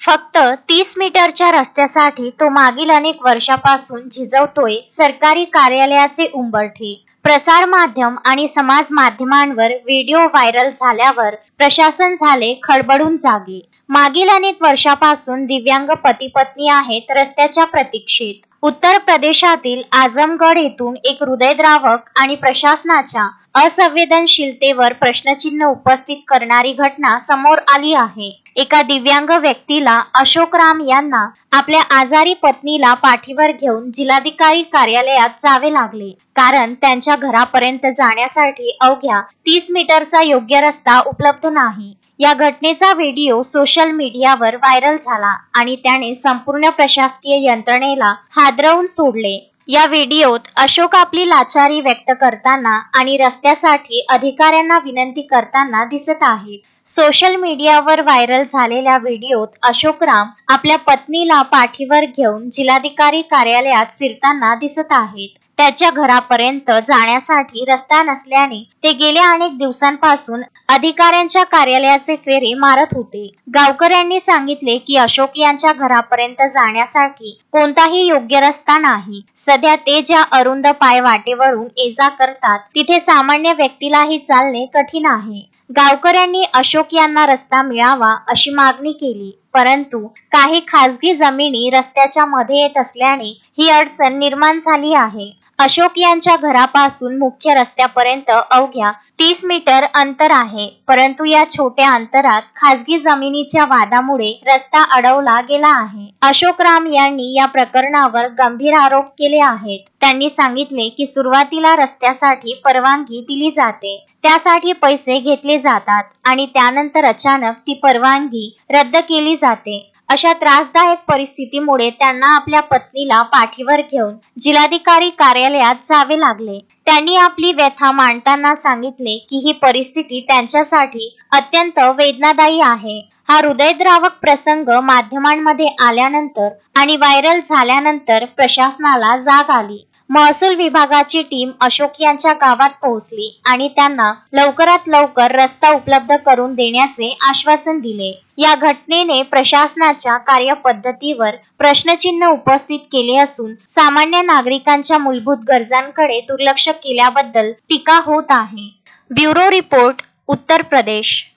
फक्त तीस मीटरच्या रस्त्यासाठी तो मागील अनेक वर्षापासून झिजवतोय सरकारी कार्यालयाचे उंबरठी. प्रसार माध्यम आणि समाज माध्यमांवर व्हिडिओ व्हायरल झाल्यावर प्रशासन झाले खडबडून जागे. मागील अनेक वर्षापासून दिव्यांग पती पत्नी आहेत रस्त्याच्या प्रतीक्षेत. उत्तर प्रदेशातील आझमगड येथून एक हृदयद्रावक आणि प्रशासनाच्या असंवेदनशीलतेवर प्रश्नचिन्ह उपस्थित करणारी घटना समोर आली आहे. एका दिव्यांग व्यक्तीला अशोक राम यांना आपल्या आजारी पत्नीला पाठीवर घेऊन जिल्हाधिकारी कार्यालयात जावे लागले. कारण त्यांच्या घरापर्यंत जाण्यासाठी अवघ्या तीस मीटरचा योग्य रस्ता उपलब्ध नाही. या घटनेचा व्हिडिओ सोशल मीडियावर व्हायरल झाला आणि त्याने संपूर्ण प्रशासकीय यंत्रणेला हादरवून सोडले. या व्हिडिओत अशोक आपली लाचारी व्यक्त करताना आणि रस्त्यासाठी अधिकाऱ्यांना विनंती करताना दिसत आहेत सोशल मीडियावर व्हायरल झालेल्या व्हिडिओत अशोक राम आपल्या पत्नीला पाठीवर घेऊन जिल्हाधिकारी कार्यालयात फिरताना दिसत आहेत. त्याच्या घरापर्यंत जाण्यासाठी रस्ता नसल्याने ते गेल्या अनेक दिवसांपासून अधिकाऱ्यांच्या कार्यालयाचे फेरे मारत होते. गावकऱ्यांनी सांगितले की अशोक यांच्या घरापर्यंत जाण्यासाठी कोणताही योग्य रस्ता नाही. सध्या ते ज्या अरुंद पाय वाटेवरून ये जा करतात तिथे सामान्य व्यक्तीलाही चालणे कठीण आहे. गावकऱ्यांनी अशोक यांना रस्ता मिळावा अशी मागणी केली परंतु काही खासगी जमिनी रस्त्याच्या मध्ये येत असल्याने ही अडचण निर्माण झाली आहे. अशोक यांच्या घरापासून मुख्य रस्त्यापर्यंत अवघ्या तीस मीटर अंतर आहे. परंतु या छोट्या अंतरात खासगी जमिनीच्या वादामुळे रस्ता अडवला गेला आहे. अशोक राम यांनी या प्रकरणावर गंभीर आरोप केले आहेत. त्यांनी सांगितले की सुरुवातीला रस्त्यासाठी परवानगी दिली जाते. त्यासाठी पैसे घेतले जातात आणि त्यानंतर अचानक ती परवानगी रद्द केली जाते. अशा त्रासदायक परिस्थितीमुळे त्यांना आपल्या पत्नीला पाठीवर घेऊन जिल्हाधिकारी कार्यालयात जावे लागले. त्यांनी आपली व्यथा मांडताना सांगितले की ही परिस्थिती त्यांच्यासाठी अत्यंत वेदनादायी आहे. हा हृदयद्रावक प्रसंग माध्यमांमध्ये आल्यानंतर आणि व्हायरल झाल्यानंतर प्रशासनाला जाग आली. महसूल विभागाची टीम अशोक यांच्या गावात पोहोचली आणि त्यांना लवकरात लवकर रस्ता उपलब्ध करून देण्याचे आश्वासन दिले. या घटनेने प्रशासनाच्या कार्यपद्धतीवर प्रश्नचिन्ह उपस्थित केले असून सामान्य नागरिकांच्या मूलभूत गरजांकडे दुर्लक्ष केल्याबद्दल टीका होत आहे. Bureau report Uttar Pradesh.